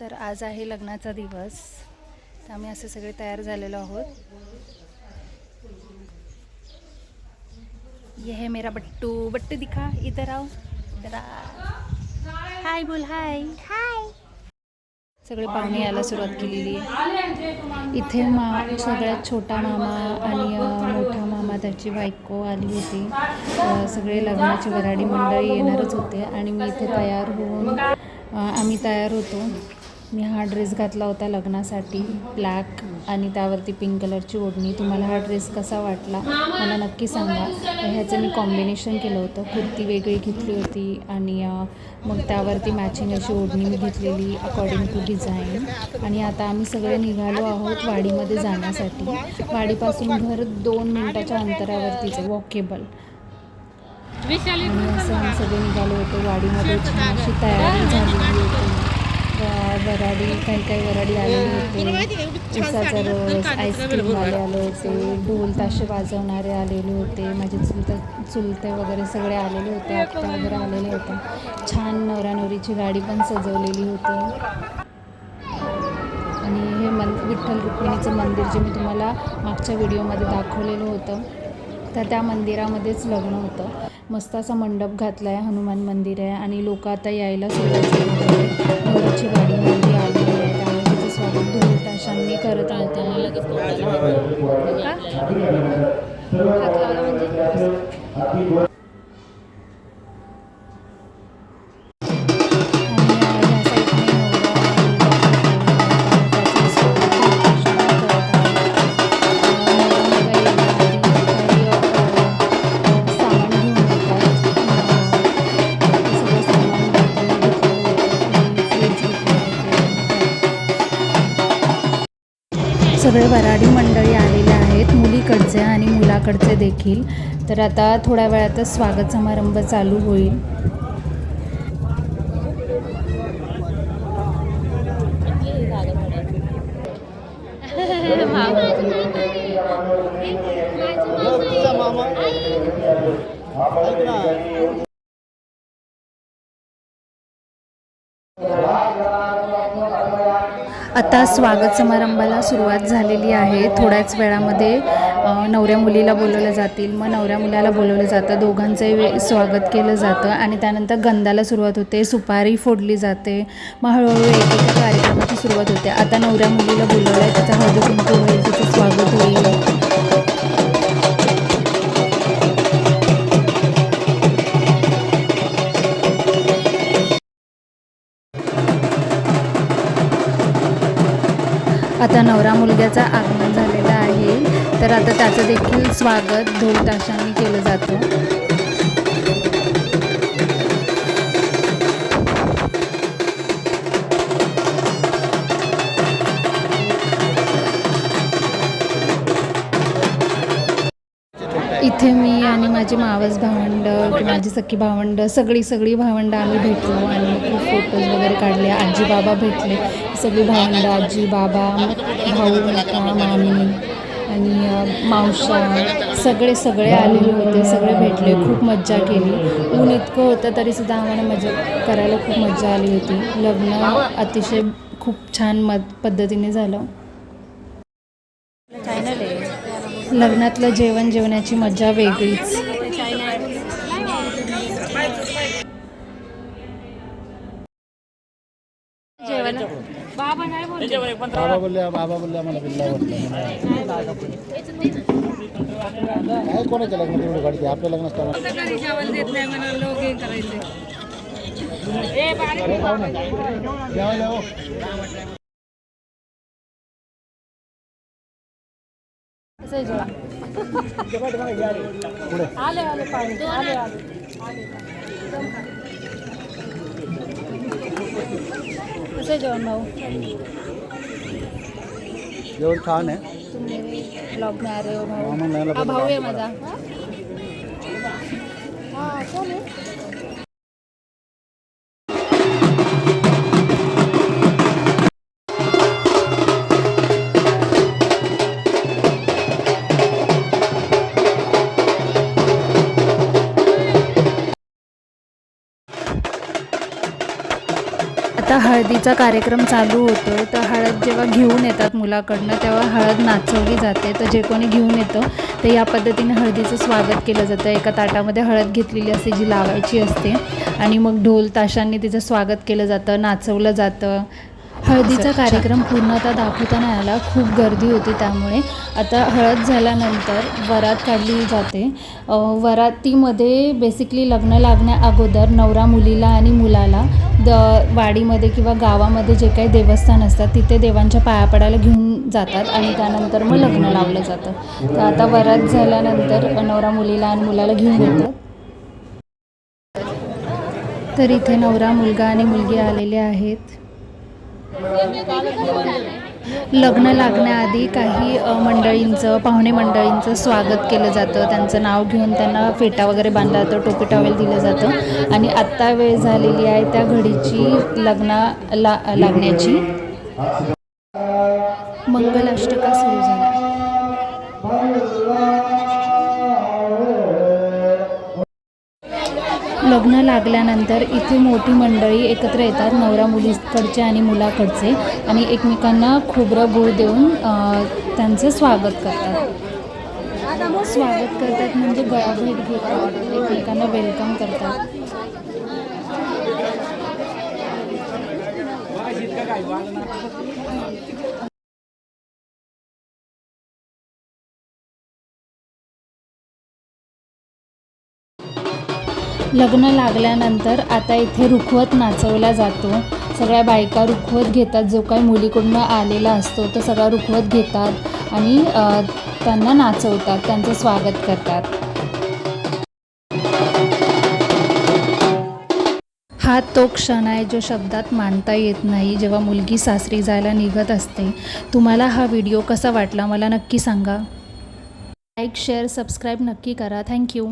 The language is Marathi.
तर आज आहे लग्नाचा दिवस. तर आम्ही असे सगळे तयार झालेलो आहोत. ये है मेरा बट्टू. बट्टू दिखा इधर आओ. इधर हाय बोल हाय हाय सगळे पाहुणे यायला सुरुवात केलेली आहे. इथे मा सगळ्यात छोटा मामा आणि मोठा मामा त्याची बायको आली होती. सगळे लग्नाची वराडी मंडळी येणारच होते आणि मी इथे तयार होऊन आम्ही तयार होतो. मी हा ड्रेस घातला होता लग्नासाठी ब्लॅक आणि त्यावरती पिंक कलरची ओढणी. तुम्हाला हा ड्रेस कसा वाटला? मला नक्की सांगा. ह्याचं मी कॉम्बिनेशन केलं होतं. कुर्ती वेगळी घेतली होती आणि मग त्यावरती मॅचिंग अशी ओढणी मी घेतलेली अकॉर्डिंग टू डिझाईन आणि आता आम्ही सगळे निघालो आहोत वाडीमध्ये जाण्यासाठी. वाडीपासून घर दोन मिनटाच्या अंतरावरतीच आहे. वॉकेबल आणि असं आम्ही सगळे निघालो होतो वाडीमध्ये. छान अशी तयारी झालेली होती. व- वराडी काही काही वराडी आलेली होते. उसाचा रस आईस्क्रीमवाले आले होते ढोल ताशे वाजवणारे आलेले होते माझे चुलते चुलते वगैरे सगळे आलेले होते आत्या वगैरे आलेले होते. छान नवरा नवरीची गाडी पण सजवलेली होती. आणि हे मन विठ्ठल रुक्मिणीचं मंदिर जे मी तुम्हाला मागच्या व्हिडिओमध्ये दाखवलेलं होतं तर त्या मंदिरामध्येच लग्न होतं. मस्त असा मंडप घातला आहे हनुमान मंदिर आहे आणि लोक आता यायला सुरुवात केली आहे सगळे वराडी मंडळी आलेले आहेत मुलीकडचे आणि मुलाकडचे देखील. तर आता थोड्या वेळातच स्वागत समारंभ चालू होईल. मामा? आता स्वागत समारंभाला सुरुवात झालेली आहे. थोड्याच वेळामध्ये नवऱ्या मुलीला बोलवलं जातील. मग नवऱ्या मुलाला बोलवलं जातं. दोघांचंही वे- स्वागत केलं जातं आणि त्यानंतर गंधाला सुरुवात होते. सुपारी फोडली जाते. मग हळूहळू एकेका कार्यक्रमाची सुरुवात होते. आता नवऱ्या मुलीला बोलवलं आहे त्याचा हळदी कुंकू होईल तिचं स्वागत होईल. नवरा आगमन झालेलं आहे. तर आता त्याचं देखील स्वागत ढोल ताशांनी केलं जातं. इथे मी आणि माझे मावस भावंड माझी सख्खी भावंड सगळी सगळी भावंड आम्ही भेटलो आणि खूप फोटोज वगैरे काढले. आजी बाबा भेटले. सगळी भावंड आजी बाबा भाऊ नका मामी आणि मावशा सगळे सगळे आलेले होते सगळे भेटले खूप मज्जा केली. ऊन इतकं होतं तरीसुद्धा आम्हाला मजा करायला खूप मजा आली होती. लग्न अतिशय खूप छान मत पद्धतीने झालं. लग्नातलं जेवण जेवण्याची मजा वेगळीच. बाबा बोलल्या बाबा बोलल्या मला बिल्ला वाटलं काय कोणाच्या लग्नात एवढं गाडी आपल्या जेवायला हो. पुढे. कसं जेवण भाऊ जेवण छान आहे तुम्ही ब्लॉग में आ रहे हो भाऊ मामा न्यायला हा पण भाऊ आहे माझा हा कोण आहे आता हळदीचा कार्यक्रम चालू होतो तर हळद जेव्हा घेऊन येतात मुलाकडनं तेव्हा हळद नाचवली जाते. तर जे कोणी घेऊन येतं तर या पद्धतीने हळदीचं स्वागत केलं जातं. एका ताटामध्ये हळद घेतलेली असते जी लावायची असते आणि मग ढोल ताशांनी तिचं स्वागत केलं जातं नाचवलं जातं. हळदीचा कार्यक्रम पूर्णतः दाखवता नाही आला खूप गर्दी होती त्यामुळे. आता हळद झाल्यानंतर वरात काढली जाते. वरातीमध्ये बेसिकली लग्न लागण्या अगोदर नवरा मुलीला आणि मुलाला द वाडीमध्ये किंवा गावामध्ये जे काही देवस्थान असतात तिथे देवांच्या पाया पडायला घेऊन जातात आणि त्यानंतर मग लग्न लावलं जातं. तर आता वरात झाल्यानंतर नवरा मुलीला आणि मुलाला घेऊन येतात तर इथे नवरा मुलगा आणि मुलगी आलेले आहेत. लग्न लागण्याआधी काही मंडळींचं पाहुणे मंडळींचं स्वागत केलं जातं. त्यांचं नाव घेऊन त्यांना फेटा वगैरे बांधला जातो टोपी टॉवेल दिलं जातं. आणि आत्ता वेळ झालेली आहे त्या घडीची लग्ना ला लागण्याची. मंगलाष्टका सुरू झाली. लग्न लागल्यानंतर इथे मोठी मंडळी एकत्र येतात नवरा मुलीकडचे आणि मुलाकडचे. आणि एकमेकांना खोबरं गुळ देऊन त्यांचं स्वागत करतात. स्वागत करतात म्हणजे गळाभेट घेतात. एकमेकांना वेलकम करतात. लग्न लागल्यानंतर आता इथे रुखवत नाचवला जातो. सगळ्या बायका रुखवत घेतात. जो काही मुलीकडून आलेला असतो तो सगळा रुखवत घेतात आणि त्यांना नाचवतात त्यांचं स्वागत करतात. हा तो क्षण आहे जो शब्दात मांडता येत नाही. जेव्हा मुलगी सासरी जायला निघत असते तुम्हाला हा व्हिडिओ कसा वाटला? मला नक्की सांगा. लाईक शेअर सबस्क्राईब नक्की करा. थँक्यू